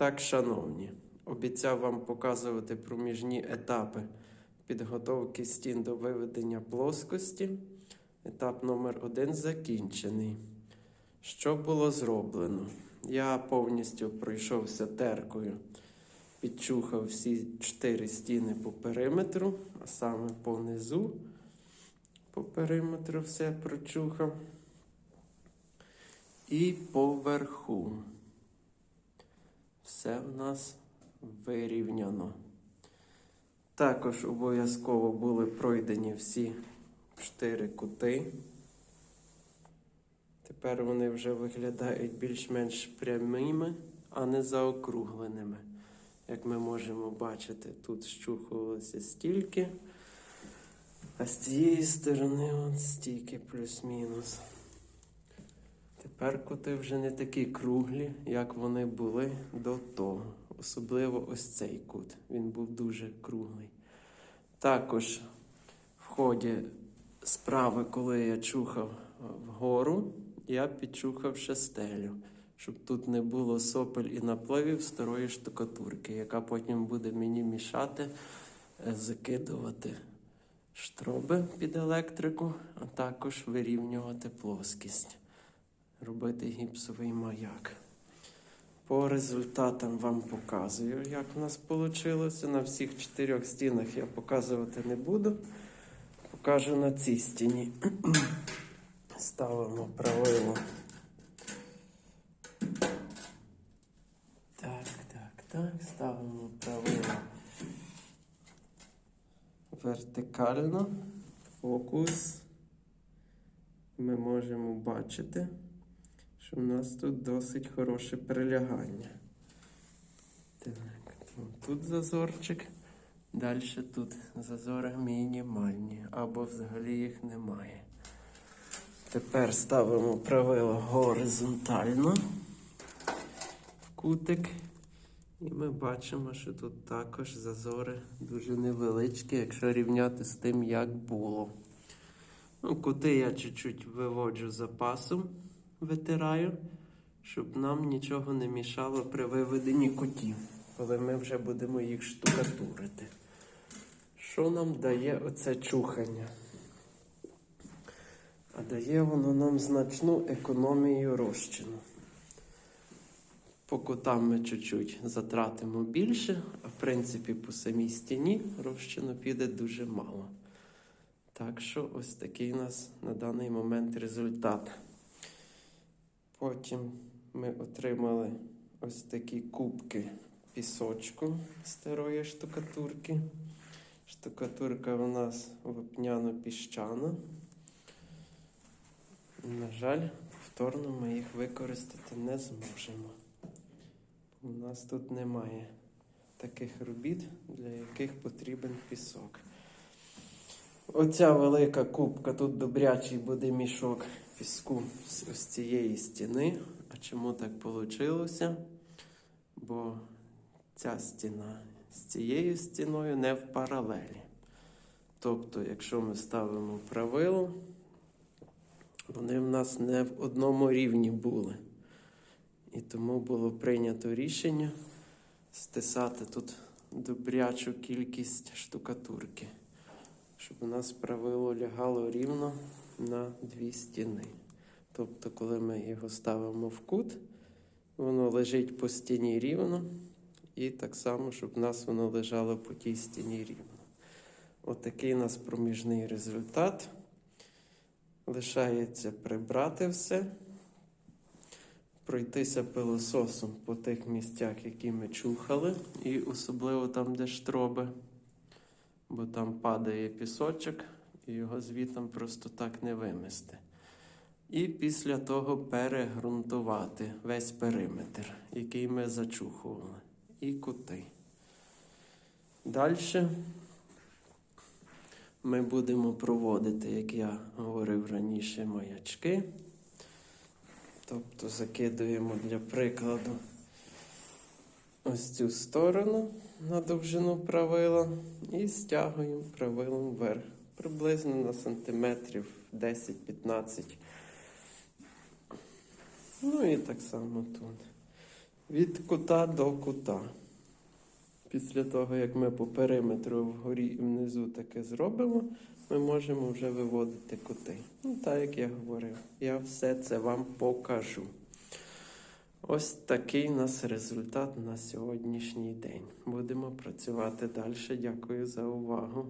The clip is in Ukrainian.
Так, шановні, обіцяв вам показувати проміжні етапи підготовки стін до виведення плоскості. Етап номер один закінчений. Що було зроблено? Я повністю пройшовся теркою, підчухав всі чотири стіни по периметру, а саме понизу по периметру все прочухав. І поверху. Все в нас вирівняно. Також обов'язково були пройдені всі чотири кути. Тепер вони вже виглядають більш-менш прямими, а не заокругленими. Як ми можемо бачити, тут щухувалося стільки, а з цієї сторони от стільки плюс-мінус. Тепер кути вже не такі круглі, як вони були до того. Особливо ось цей кут. Він був дуже круглий. Також в ході справи, коли я чухав вгору, я підчухав ще стелю, щоб тут не було сопель і напливів старої штукатурки, яка потім буде мені мішати е, закидувати штроби під електрику, а також вирівнювати плоскість, робити гіпсовий маяк. По результатам вам показую, як в нас вийшло. На всіх чотирьох стінах я показувати не буду. Покажу на цій стіні. Ставимо правило. Так, так, так. Ставимо правило вертикально. Фокус. Ми можемо бачити, що в нас тут досить хороше прилягання. Так, тут зазорчик. Далі тут зазори мінімальні, або взагалі їх немає. Тепер ставимо правило горизонтально в кутик. І ми бачимо, що тут також зазори дуже невеличкі, якщо рівняти з тим, як було. Ну, кути я чуть-чуть виводжу запасом, витираю, щоб нам нічого не мішало при виведенні кутів, коли ми вже будемо їх штукатурити. Що нам дає оце чухання? А дає воно нам значну економію розчину. По кутам ми чуть-чуть затратимо більше, а в принципі по самій стіні розчину піде дуже мало. Так що ось такий у нас на даний момент результат. Потім ми отримали ось такі кубки пісочку старої штукатурки. Штукатурка у нас вапняно-піщана. На жаль, повторно ми їх використати не зможемо. У нас тут немає таких робіт, для яких потрібен пісок. Оця велика кубка, тут добрячий буде мішок піску з цієї стіни. А чому так вийшло? Бо ця стіна з цією стіною не в паралелі. Тобто, якщо ми ставимо правило, вони в нас не в одному рівні були. І тому було прийнято рішення стисати тут добрячу кількість штукатурки, щоб у нас правило лягало рівно на дві стіни. Тобто, коли ми його ставимо в кут, воно лежить по стіні рівно, і так само, щоб у нас воно лежало по тій стіні рівно. Отакий у нас проміжний результат. Лишається прибрати все, пройтися пилососом по тих місцях, які ми чухали, і особливо там, де штроби, бо там падає пісочок, його звітом просто так не вимести. І після того перегрунтувати весь периметр, який ми зачухували, і кути. Далі ми будемо проводити, як я говорив раніше, маячки. Тобто закидуємо для прикладу ось цю сторону на довжину правила і стягуємо правилом вверх. Приблизно на сантиметрів 10-15. Ну і так само тут. від кута до кута. Після того, як ми по периметру вгорі і внизу таке зробимо, ми можемо вже виводити кути. Ну, так як я говорив, я все це вам покажу. Ось такий у нас результат на сьогоднішній день. Будемо працювати далі. Дякую за увагу.